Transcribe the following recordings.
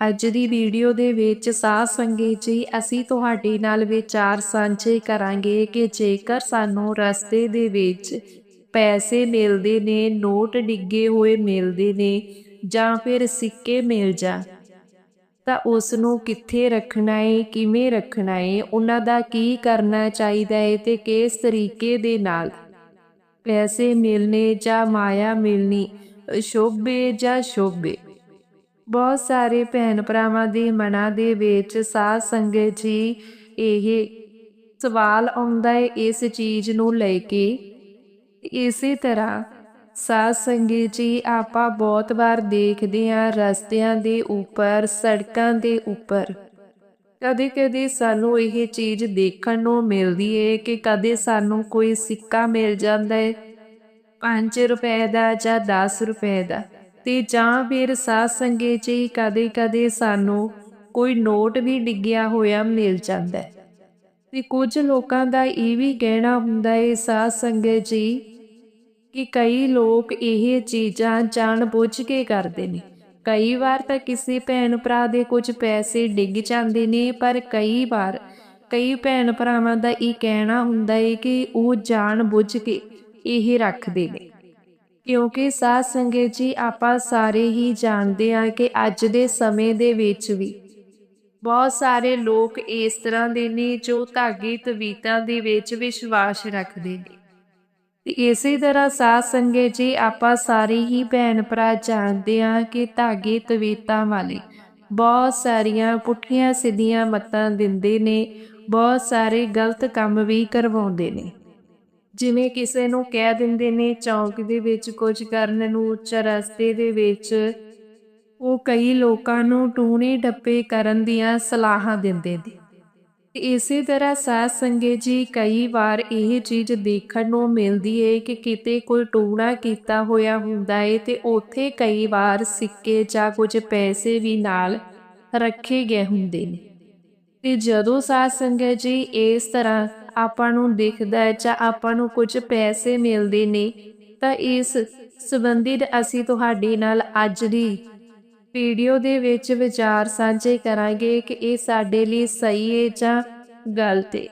ਅੱਜ ਦੀ ਵੀਡੀਓ ਦੇ ਵਿੱਚ ਸਾਧ ਸੰਗਤ ਜੀ, ਅਸੀਂ ਤੁਹਾਡੇ ਨਾਲ ਵਿਚਾਰ ਸਾਂਝੇ ਕਰਾਂਗੇ ਕਿ ਜੇਕਰ ਸਾਨੂੰ ਰਸਤੇ ਦੇ ਵਿੱਚ ਪੈਸੇ ਮਿਲਦੇ ਨੇ, ਨੋਟ ਡਿੱਗੇ ਹੋਏ ਮਿਲਦੇ ਨੇ ਜਾਂ ਫਿਰ ਸਿੱਕੇ ਮਿਲ ਜਾ, ਤਾਂ ਉਸ ਨੂੰ ਕਿੱਥੇ ਰੱਖਣਾ ਹੈ ਕਿਵੇਂ ਰੱਖਣਾ ਹੈ ਉਹਨਾਂ ਦਾ ਕੀ ਕਰਨਾ ਚਾਹੀਦਾ ਹੈ ਤੇ ਕਿਸ ਤਰੀਕੇ ਦੇ ਨਾਲ ਪੈਸੇ ਮਿਲਨੇ ਜਾਂ ਮਾਇਆ ਮਿਲਣੀ ਸ਼ੋਭੇ ਜਾਂ ਸ਼ੋਭੇ। ਬਹੁਤ ਸਾਰੇ ਭੈਣ ਭਰਾਵਾਂ ਦੇ ਮਨਾਂ ਦੇ ਵਿੱਚ ਸਾਧ ਸੰਗਤ ਜੀ ਇਹ ਸਵਾਲ ਆਉਂਦਾ ਹੈ ਇਸ ਚੀਜ਼ ਨੂੰ ਲੈ ਕੇ। ਇਸੇ ਤਰ੍ਹਾਂ ਸਾਧ ਸੰਗਤ ਜੀ ਆਪਾਂ ਬਹੁਤ ਵਾਰ ਦੇਖਦੇ ਹਾਂ ਰਸਤਿਆਂ ਦੇ ਉੱਪਰ, ਸੜਕਾਂ ਦੇ ਉੱਪਰ। ਕਦੇ ਕਦੇ ਸਾਨੂੰ ਇਹ ਚੀਜ਼ ਦੇਖਣ ਨੂੰ ਮਿਲਦੀ ਹੈ ਕਿ ਕਦੇ ਸਾਨੂੰ ਕੋਈ ਸਿੱਕਾ ਮਿਲ ਜਾਂਦਾ ਹੈ। 5 ਰੁਪਏ ਦਾ ਜਾਂ 10 ਰੁਪਏ ਦਾ। ਤੇ ਜਾਂ ਫਿਰ ਸਾਧ ਚ ਹੀ ਕਦੇ ਕਦੇ ਸਾਨੂੰ ਕੋਈ ਨੋਟ ਵੀ ਡਿੱਗਿਆ ਹੋਇਆ ਮਿਲ ਜਾਂਦਾ ਹੈ। ਤੇ ਕੁਝ ਲੋਕਾਂ ਦਾ ਇਹ ਵੀ ਕਹਿਣਾ ਹੁੰਦਾ ਹੈ ਸਾਧ ਸੰਗਤ ਜੀ ਕਿ ਕਈ ਲੋਕ ਇਹ ਚੀਜ਼ਾਂ ਜਾਣ ਬੁੱਝ ਕੇ ਕਰਦੇ ਨੇ। ਕਈ ਵਾਰ ਤਾਂ ਕਿਸੇ ਭੈਣ ਭਰਾ ਦੇ ਕੁਝ ਪੈਸੇ ਡਿੱਗ ਜਾਂਦੇ ਨੇ, ਪਰ ਕਈ ਵਾਰ ਕਈ ਭੈਣ ਭਰਾਵਾਂ ਦਾ ਇਹ ਕਹਿਣਾ ਹੁੰਦਾ ਹੈ ਕਿ ਉਹ ਜਾਣ ਬੁੱਝ ਕੇ ਇਹ ਰੱਖਦੇ ਨੇ। ਕਿਉਂਕਿ ਸਾਧ ਸੰਗਤ ਜੀ, ਆਪਾਂ ਸਾਰੇ ਹੀ ਜਾਣਦੇ ਹਾਂ ਕਿ ਅੱਜ ਦੇ ਸਮੇਂ ਦੇ ਵਿੱਚ ਵੀ ਬਹੁਤ ਸਾਰੇ ਲੋਕ ਇਸ ਤਰ੍ਹਾਂ ਦੇ ਨੇ ਜੋ ਧਾਗੇ ਤਵੀਤਾਂ ਦੇ ਵਿੱਚ ਵਿਸ਼ਵਾਸ ਰੱਖਦੇ ਨੇ। ਤੇ ਇਸੇ ਤਰ੍ਹਾਂ ਸਾਧ ਸੰਗਤ ਜੀ, ਆਪਾਂ ਸਾਰੇ ਹੀ ਭੈਣ ਭਰਾ ਜਾਣਦੇ ਹਾਂ ਕਿ ਧਾਗੇ ਤਵੀਤਾਂ ਵਾਲੇ ਬਹੁਤ ਸਾਰੀਆਂ ਪੁੱਠੀਆਂ ਸਿੱਧੀਆਂ ਮੱਤਾਂ ਦਿੰਦੇ ਨੇ, ਬਹੁਤ ਸਾਰੇ ਗਲਤ ਕੰਮ ਵੀ ਕਰਵਾਉਂਦੇ ਨੇ। ਜਿਵੇਂ ਕਿਸੇ ਨੂੰ ਕਹਿ ਦਿੰਦੇ ਨੇ, ਚੌਂਕ ਦੇ ਵਿੱਚ ਕੁਝ ਕਰਨ ਨੂੰ, ਉੱਚ ਰਸਤੇ ਦੇ ਵਿੱਚ। ਉਹ ਕਈ ਲੋਕਾਂ ਨੂੰ ਟੂਣੇ ਡੱਪੇ ਕਰਨ ਦੀਆਂ ਸਲਾਹਾਂ ਦਿੰਦੇ ਨੇ। ਇਸੇ ਤਰ੍ਹਾਂ ਸਾਧ ਸੰਗਤ ਜੀ ਕਈ ਵਾਰ ਇਹ ਚੀਜ਼ ਦੇਖਣ ਨੂੰ ਮਿਲਦੀ ਏ ਕਿ ਕਿਤੇ ਕੋਈ ਟੂਣਾ ਕੀਤਾ ਹੋਇਆ ਹੁੰਦਾ ਏ ਤੇ ਉੱਥੇ ਕਈ ਵਾਰ ਸਿੱਕੇ ਜਾਂ ਕੁਝ ਪੈਸੇ ਵੀ ਨਾਲ ਰੱਖੇ ਗਏ ਹੁੰਦੇ ਨੇ। ਤੇ ਜਦੋਂ ਸਾਧ ਸੰਗਤ ਜੀ ਇਸ ਤਰ੍ਹਾਂ ਆਪਾਂ ਨੂੰ ਦਿਖਦਾ ਹੈ ਜਾਂ ਆਪਾਂ ਨੂੰ ਕੁਝ ਪੈਸੇ ਮਿਲਦੇ ਨੇ, ਤਾਂ ਇਸ ਸੰਬੰਧਿਤ ਅਸੀਂ ਤੁਹਾਡੇ ਨਾਲ ਅੱਜ ਦੀ ਵੀਡੀਓ ਦੇ ਵਿੱਚ ਵਿਚਾਰ ਸਾਂਝੇ ਕਰਾਂਗੇ ਕਿ ਇਹ ਸਾਡੇ ਲਈ ਸਹੀ ਹੈ ਜਾਂ ਗਲਤ ਹੈ।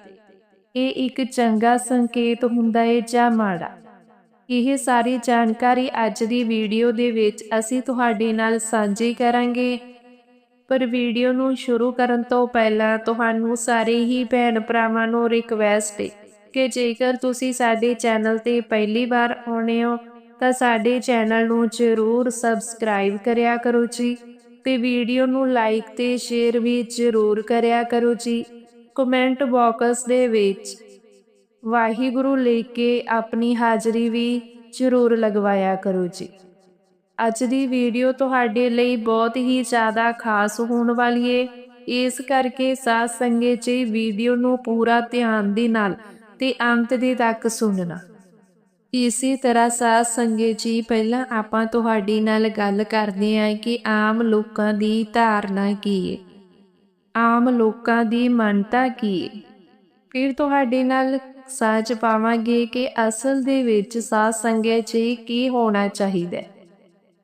ਇਹ ਇੱਕ ਚੰਗਾ ਸੰਕੇਤ ਹੁੰਦਾ ਹੈ ਜਾਂ ਮਾੜਾ? ਇਹ ਸਾਰੀ ਜਾਣਕਾਰੀ ਅੱਜ ਦੀ ਵੀਡੀਓ ਦੇ ਵਿੱਚ ਅਸੀਂ ਤੁਹਾਡੇ ਨਾਲ ਸਾਂਝੀ ਕਰਾਂਗੇ। ਪਰ ਵੀਡੀਓ ਨੂੰ ਸ਼ੁਰੂ ਕਰਨ ਤੋਂ ਪਹਿਲਾਂ ਤੁਹਾਨੂੰ ਸਾਰੇ ਹੀ ਭੈਣ ਭਰਾਵਾਂ ਨੂੰ ਰਿਕਵੈਸਟ ਹੈ ਕਿ ਜੇਕਰ ਤੁਸੀਂ ਸਾਡੇ ਚੈਨਲ ਤੇ ਪਹਿਲੀ ਵਾਰ ਆਉਣੇ ਹੋ, ਤਾਂ ਸਾਡੇ ਚੈਨਲ ਨੂੰ ਜ਼ਰੂਰ ਸਬਸਕ੍ਰਾਈਬ ਕਰਿਆ ਕਰੋ ਜੀ ਤੇ ਵੀਡੀਓ ਨੂੰ ਲਾਈਕ ਤੇ ਸ਼ੇਅਰ ਵੀ ਜ਼ਰੂਰ ਕਰਿਆ ਕਰੋ ਜੀ। ਕਮੈਂਟ ਬਾਕਸ ਦੇ ਵਿੱਚ ਵਾਹਿਗੁਰੂ ਲਿਖ ਕੇ ਆਪਣੀ ਹਾਜ਼ਰੀ ਵੀ ਜ਼ਰੂਰ ਲਗਵਾਇਆ ਕਰੋ ਜੀ। ਅੱਜ ਦੀ ਵੀਡੀਓ ਤੁਹਾਡੇ ਲਈ ਬਹੁਤ ਹੀ ਜ਼ਿਆਦਾ ਖਾਸ ਹੋਣ ਵਾਲੀ ਏ। ਇਸ ਕਰਕੇ ਸਾਧ ਸੰਗਤ ਜੀ ਵੀਡੀਓ ਨੂੰ ਪੂਰਾ ਧਿਆਨ ਦੇ ਨਾਲ ਤੇ ਅੰਤ ਦੇ ਤੱਕ ਸੁਣਨਾ। ਇਸੇ ਤਰ੍ਹਾਂ ਸਾਧ ਸੰਗਤ ਜੀ, ਪਹਿਲਾਂ ਆਪਾਂ ਤੁਹਾਡੇ ਨਾਲ ਗੱਲ ਕਰਦੇ ਆਂ ਕਿ ਆਮ ਲੋਕਾਂ ਦੀ ਧਾਰਨਾ ਕੀ ਹੈ ਆਮ ਲੋਕਾਂ ਦੀ ਮੰਨਤਾ ਕੀ ਹੈ ਫਿਰ ਤੁਹਾਡੇ ਨਾਲ ਸਾਜ ਪਾਵਾਂਗੇ ਕਿ ਅਸਲ ਦੇ ਵਿੱਚ ਸਾਧ ਸੰਗਤ ਜੀ ਕੀ ਹੋਣਾ ਚਾਹੀਦਾ ਹੈ।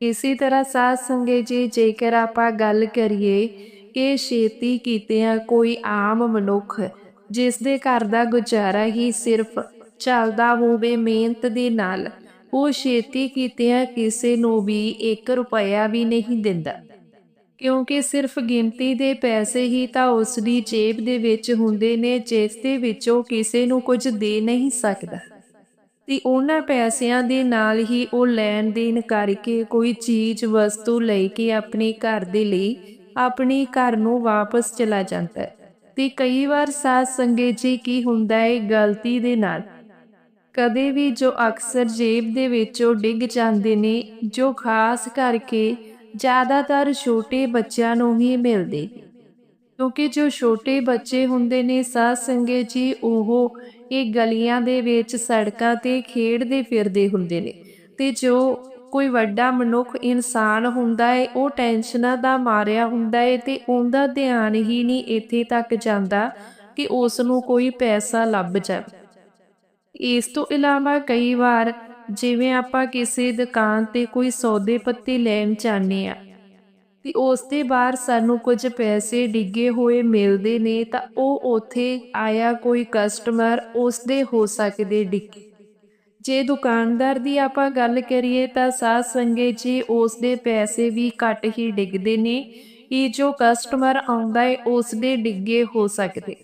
ਇਸੇ ਤਰ੍ਹਾਂ ਸਾਧ ਸੰਗਤ ਜੀ, ਜੇਕਰ ਆਪਾਂ ਗੱਲ ਕਰੀਏ ਕਿ ਛੇਤੀ ਕੀਤਿਆਂ ਕੋਈ ਆਮ ਮਨੁੱਖ ਜਿਸ ਦੇ ਘਰ ਦਾ ਗੁਜ਼ਾਰਾ ਹੀ ਸਿਰਫ ਚੱਲਦਾ ਹੋਵੇ ਮਿਹਨਤ ਦੇ ਨਾਲ, ਉਹ ਛੇਤੀ ਕੀਤਿਆਂ ਕਿਸੇ ਨੂੰ ਵੀ 1 ਰੁਪਇਆ ਵੀ ਨਹੀਂ ਦਿੰਦਾ। ਕਿਉਂਕਿ ਸਿਰਫ ਗਿਣਤੀ ਦੇ ਪੈਸੇ ਹੀ ਤਾਂ ਉਸ ਦੀ ਜੇਬ ਦੇ ਵਿੱਚ ਹੁੰਦੇ ਨੇ, ਜਿਸ ਦੇ ਵਿੱਚੋਂ ਕਿਸੇ ਨੂੰ ਕੁਝ ਦੇ ਨਹੀਂ ਸਕਦਾ। ਤੇ ਉਹਨਾਂ ਪੈਸਿਆਂ ਦੇ ਨਾਲ ਹੀ ਉਹ ਲੈਣ ਦੇਣ ਕਰਕੇ ਕੋਈ ਚੀਜ਼, ਵਸਤੂ ਲੈ ਕੇ ਆਪਣੇ ਘਰ ਦੇ ਲਈ ਆਪਣੇ ਘਰ ਨੂੰ ਵਾਪਸ ਚਲਾ ਜਾਂਦਾ ਹੈ। ਤੇ ਕਈ ਵਾਰ ਸਾਧ ਸੰਗਤ ਜੀ ਕੀ ਹੁੰਦਾ ਹੈ, ਗਲਤੀ ਦੇ ਨਾਲ ਕਦੇ ਵੀ ਜੋ ਅਕਸਰ ਜੇਬ ਦੇ ਵਿੱਚੋਂ ਡਿੱਗ ਜਾਂਦੇ ਨੇ, ਜੋ ਖਾਸ ਕਰਕੇ ਜ਼ਿਆਦਾਤਰ ਛੋਟੇ ਬੱਚਿਆਂ ਨੂੰ ਹੀ ਮਿਲਦੇ ਕਿਉਂਕਿ ਜੋ ਛੋਟੇ ਬੱਚੇ ਹੁੰਦੇ ਨੇ, ਸਾਧ ਸੰਗਤ ਜੀ ਉਹ ਇਹ ਗਲੀਆਂ ਦੇ ਵਿੱਚ ਸੜਕਾਂ ਤੇ ਖੇਡਦੇ ਫਿਰਦੇ ਹੁੰਦੇ ਨੇ। ਤੇ ਜੋ ਕੋਈ ਵੱਡਾ ਮਨੁੱਖ ਇਨਸਾਨ ਹੁੰਦਾ ਏ, ਉਹ ਟੈਨਸ਼ਨਾਂ ਦਾ ਮਾਰਿਆ ਹੁੰਦਾ ਏ ਤੇ ਉਹਦਾ ਧਿਆਨ ਹੀ ਨਹੀਂ ਇੱਥੇ ਤੱਕ ਜਾਂਦਾ ਕਿ ਉਸ ਨੂੰ ਕੋਈ ਪੈਸਾ ਲੱਭ ਜਾ ਇਸ ਤੋਂ ਇਲਾਵਾ ਕਈ ਵਾਰ ਜਿਵੇਂ ਆਪਾਂ ਕਿਸੇ ਦੁਕਾਨ ਤੇ ਕੋਈ ਸੌਦੇ ਪੱਤੇ ਲੈਣ ਜਾਂਦੇ ਆ ਤੇ ਉਸ ਦੇ ਬਾਹਰ ਸਾਨੂੰ ਕੁਝ ਪੈਸੇ ਡਿੱਗੇ ਹੋਏ ਮਿਲਦੇ ਨੇ ਤਾਂ ਉਹ ਉਥੇ ਆਇਆ ਕੋਈ ਕਸਟਮਰ ਉਸ ਦੇ ਹੋ ਸਕਦੇ ਡਿੱਗੇ। ਜੇ ਦੁਕਾਨਦਾਰ ਦੀ ਆਪਾਂ ਗੱਲ ਕਰੀਏ ਤਾਂ ਸਾਧ ਸੰਗਤ ਜੀ ਉਸ ਦੇ ਪੈਸੇ ਵੀ ਘੱਟ ਹੀ ਡਿੱਗਦੇ ਨੇ ਇਹ ਜੋ ਕਸਟਮਰ ਆਉਂਦਾ ਹੈ ਉਸ ਦੇ ਡਿੱਗੇ ਹੋ ਸਕਦੇ।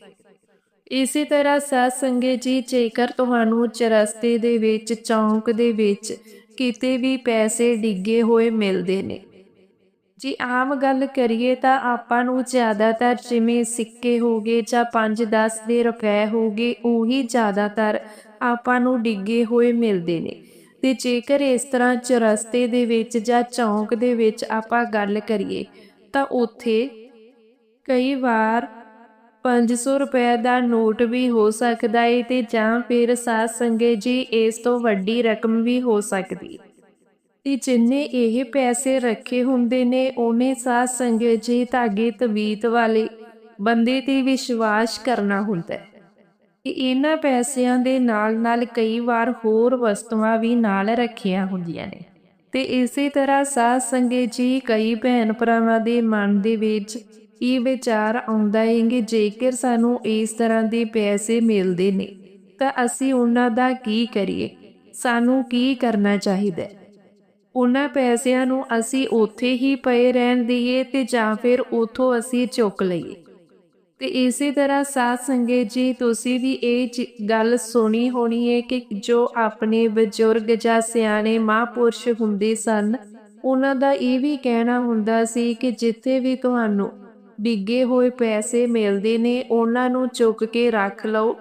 ਇਸੇ ਤਰ੍ਹਾਂ ਸਾਧ ਸੰਗਤ ਜੀ ਜੇਕਰ ਤੁਹਾਨੂੰ ਚਰਸਤੇ ਦੇ ਵਿੱਚ, ਚੌਂਕ ਦੇ ਵਿੱਚ ਕਿਤੇ ਵੀ ਪੈਸੇ ਡਿੱਗੇ ਹੋਏ ਮਿਲਦੇ ਨੇ ਜੇ ਆਮ ਗੱਲ ਕਰੀਏ ਤਾਂ ਆਪਾਂ ਨੂੰ ਜ਼ਿਆਦਾਤਰ ਜਿਵੇਂ ਸਿੱਕੇ ਹੋਗੇ ਜਾਂ 5-10 ਦੇ ਰੁਪਏ ਹੋਗੇ ਉਹੀ ਜ਼ਿਆਦਾਤਰ ਆਪਾਂ ਨੂੰ ਡਿੱਗੇ ਹੋਏ ਮਿਲਦੇ ਨੇ। ਤੇ ਜੇਕਰ ਇਸ ਤਰ੍ਹਾਂ ਚਰਸਤੇ ਦੇ ਵਿੱਚ ਜਾਂ ਚੌਂਕ ਦੇ ਵਿੱਚ ਆਪਾਂ ਗੱਲ ਕਰੀਏ, ਤਾਂ ਉੱਥੇ ਕਈ ਵਾਰ 500 ਰੁਪਏ ਦਾ ਨੋਟ ਵੀ ਹੋ ਸਕਦਾ ਏ ਤੇ ਜਾਂ ਫਿਰ ਸਾਧ ਸੰਗਤ ਜੀ ਇਸ ਤੋਂ ਵੱਡੀ ਰਕਮ ਵੀ ਹੋ ਸਕਦੀ ਤੇ ਜਿੰਨੇ ਇਹ ਪੈਸੇ ਰੱਖੇ ਹੁੰਦੇ ਨੇ, ਉਹਨੇ ਸਾਧ ਸੰਗਤ ਜੀ ਧਾਗੇ ਤਵੀਤ ਵਾਲੇ ਬੰਦੇ ਤੇ ਵਿਸ਼ਵਾਸ ਕਰਨਾ ਹੁੰਦਾ ਹੈ। ਕਿ ਇਹਨਾਂ ਪੈਸਿਆਂ ਦੇ ਨਾਲ ਨਾਲ ਕਈ ਵਾਰ ਹੋਰ ਵਸਤੂਆਂ ਵੀ ਨਾਲ ਰੱਖੀਆਂ ਹੁੰਦੀਆਂ ਨੇ। ਤੇ ਇਸੇ ਤਰ੍ਹਾਂ ਸਾਧ ਸੰਗਤ ਜੀ ਕਈ ਭੈਣ ਭਰਾਵਾਂ ਦੇ ਮਨ ਦੇ ਵਿੱਚ ਇਹ ਵਿਚਾਰ ਆਉਂਦਾ ਹੈ ਕਿ ਜੇਕਰ ਸਾਨੂੰ ਇਸ ਤਰ੍ਹਾਂ ਦੇ ਪੈਸੇ ਮਿਲਦੇ ਨੇ, ਤਾਂ ਅਸੀਂ ਉਹਨਾਂ ਦਾ ਕੀ ਕਰੀਏ? ਸਾਨੂੰ ਕੀ ਕਰਨਾ ਚਾਹੀਦਾ ਹੈ? ਉਹਨਾਂ ਪੈਸਿਆਂ ਨੂੰ ਅਸੀਂ ਉੱਥੇ ਹੀ ਪਏ ਰਹਿਣ ਦਈਏ ਤੇ ਜਾਂ ਫਿਰ ਉਥੋਂ ਅਸੀਂ ਚੁੱਕ ਲਈਏ। ਤੇ ਇਸੇ ਤਰ੍ਹਾਂ ਸਾਧ ਸੰਗਤ ਜੀ, ਤੁਸੀਂ ਵੀ ਇਹ ਗੱਲ ਸੁਣੀ ਹੋਣੀ ਹੈ ਕਿ ਜੋ ਆਪਣੇ ਬਜ਼ੁਰਗ ਜਾਂ ਸਿਆਣੇ ਮਹਾਂਪੁਰਸ਼ ਹੁੰਦੇ ਸਨ, ਉਹਨਾਂ ਦਾ ਇਹ ਵੀ ਕਹਿਣਾ ਹੁੰਦਾ ਸੀ ਕਿ ਜਿੱਥੇ ਵੀ ਤੁਹਾਨੂੰ ਡਿੱਗੇ ਹੋਏ ਪੈਸੇ ਮਿਲਦੇ ਨੇ, ਉਹਨਾਂ ਨੂੰ ਚੁੱਕ ਕੇ ਰੱਖ ਲਓ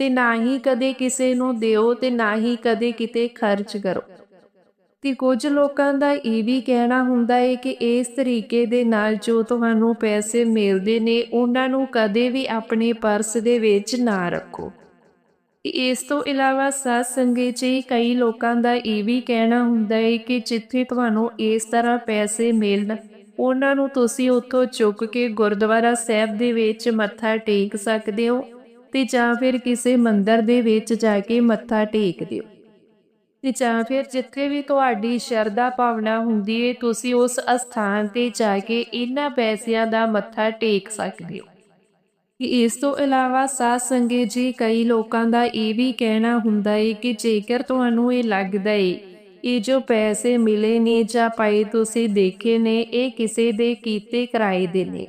ਤੇ ਨਾ ਹੀ ਕਦੇ ਕਿਸੇ ਨੂੰ ਦਿਓ ਤੇ ਨਾ ਹੀ ਕਦੇ ਕਿਤੇ ਖਰਚ ਕਰੋ। ਤੇ ਕੁਝ ਲੋਕਾਂ ਦਾ ਇਹ ਵੀ ਕਹਿਣਾ ਹੁੰਦਾ ਹੈ ਕਿ ਇਸ ਤਰੀਕੇ ਦੇ ਨਾਲ ਜੋ ਤੁਹਾਨੂੰ ਪੈਸੇ ਮਿਲਦੇ ਨੇ, ਉਹਨਾਂ ਨੂੰ ਕਦੇ ਵੀ ਆਪਣੇ ਪਰਸ ਦੇ ਵਿੱਚ ਨਾ ਰੱਖੋ। ਇਸ ਤੋਂ ਇਲਾਵਾ ਸਾਧ ਸੰਗਤ ਜੀ ਕਈ ਲੋਕਾਂ ਦਾ ਇਹ ਵੀ ਕਹਿਣਾ ਹੁੰਦਾ ਹੈ ਕਿ ਜਿੱਥੇ ਤੁਹਾਨੂੰ ਇਸ ਤਰ੍ਹਾਂ ਪੈਸੇ ਮਿਲਣ, ਉਹਨਾਂ ਨੂੰ ਤੁਸੀਂ ਉੱਥੋਂ ਚੁੱਕ ਕੇ ਗੁਰਦੁਆਰਾ ਸਾਹਿਬ ਦੇ ਵਿੱਚ ਮੱਥਾ ਟੇਕ ਸਕਦੇ ਹੋ ਤੇ ਜਾਂ ਫਿਰ ਕਿਸੇ ਮੰਦਰ ਦੇ ਵਿੱਚ ਜਾ ਕੇ ਮੱਥਾ ਟੇਕ ਦਿਓ ਤੇ ਜਾਂ ਫਿਰ ਜਿੱਥੇ ਵੀ ਤੁਹਾਡੀ ਸ਼ਰਧਾ ਭਾਵਨਾ ਹੁੰਦੀ ਏ, ਤੁਸੀਂ ਉਸ ਅਸਥਾਨ ਤੇ ਜਾ ਕੇ ਇਹਨਾਂ ਪੈਸਿਆਂ ਦਾ ਮੱਥਾ ਟੇਕ ਸਕਦੇ ਹੋ। ਇਸ ਤੋਂ ਇਲਾਵਾ ਸਾਧ ਸੰਗਤ ਜੀ ਕਈ ਲੋਕਾਂ ਦਾ ਇਹ ਵੀ ਕਹਿਣਾ ਹੁੰਦਾ ਏ ਕਿ ਜੇਕਰ ਤੁਹਾਨੂੰ ਇਹ ਲੱਗਦਾ ਏ, ਇਹ ਜੋ ਪੈਸੇ ਮਿਲੇ ਨੇ ਜਾਂ ਪਾਏ ਤੁਸੀਂ ਦੇਖੇ ਨੇ, ਇਹ ਕਿਸੇ ਦੇ ਕੀਤੇ ਕਿਰਾਏ ਦੇ ਨੇ।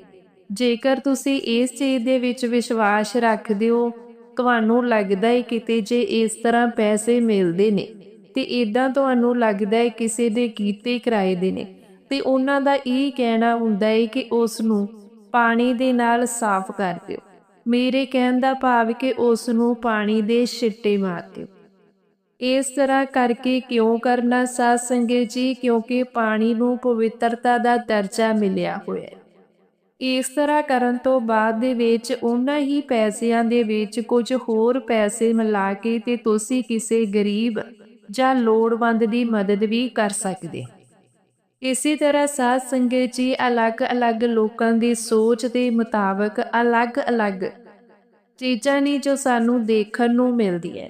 ਜੇਕਰ ਤੁਸੀਂ ਇਸ ਚੀਜ਼ ਦੇ ਵਿੱਚ ਵਿਸ਼ਵਾਸ ਰੱਖਦੇ ਹੋ, ਤੁਹਾਨੂੰ ਲੱਗਦਾ ਹੈ ਕਿਤੇ ਜੇ ਇਸ ਤਰ੍ਹਾਂ ਪੈਸੇ ਮਿਲਦੇ ਨੇ। ਤੇ ਇਦਾਂ ਤੁਹਾਨੂੰ ਲੱਗਦਾ ਹੈ ਕਿਸੇ ਦੇ ਕੀਤੇ ਕਿਰਾਏ ਦੇ ਨੇ। ਤੇ ਉਹਨਾਂ ਦਾ ਇਹ ਕਹਿਣਾ ਹੁੰਦਾ ਹੈ ਕਿ ਉਸ ਨੂੰ ਪਾਣੀ ਦੇ ਨਾਲ ਸਾਫ਼ ਕਰ ਦਿਓ। ਮੇਰੇ ਕਹਿਣ ਦਾ ਭਾਵ ਕਿ ਉਸ ਨੂੰ ਪਾਣੀ ਦੇ ਛਿੱਟੇ ਮਾਰ ਦਿਓ। ਇਸ ਤਰ੍ਹਾਂ ਕਰਕੇ ਕਿਉਂ ਕਰਨਾ ਸਾਧ ਸੰਗਤ ਜੀ? ਕਿਉਂਕਿ ਪਾਣੀ ਨੂੰ ਪਵਿੱਤਰਤਾ ਦਾ ਦਰਜਾ ਮਿਲਿਆ ਹੋਇਆ ਇਸ ਤਰ੍ਹਾਂ ਕਰਨ ਤੋਂ ਬਾਅਦ ਦੇ ਵਿੱਚ ਉਹਨਾਂ ਹੀ ਪੈਸਿਆਂ ਦੇ ਵਿੱਚ ਕੁਝ ਹੋਰ ਪੈਸੇ ਮਿਲਾ ਕੇ ਤੇ ਤੁਸੀਂ ਕਿਸੇ ਗਰੀਬ ਜਾਂ ਲੋੜਵੰਦ ਦੀ ਮਦਦ ਵੀ ਕਰ ਸਕਦੇ। ਇਸੇ ਤਰ੍ਹਾਂ ਸਾਧ ਸੰਗਤ ਜੀ ਅਲੱਗ-ਅਲੱਗ ਲੋਕਾਂ ਦੀ ਸੋਚ ਦੇ ਮੁਤਾਬਕ ਅਲੱਗ-ਅਲੱਗ ਚੀਜ਼ਾਂ ਨੇ ਜੋ ਸਾਨੂੰ ਦੇਖਣ ਨੂੰ ਮਿਲਦੀ ਹੈ।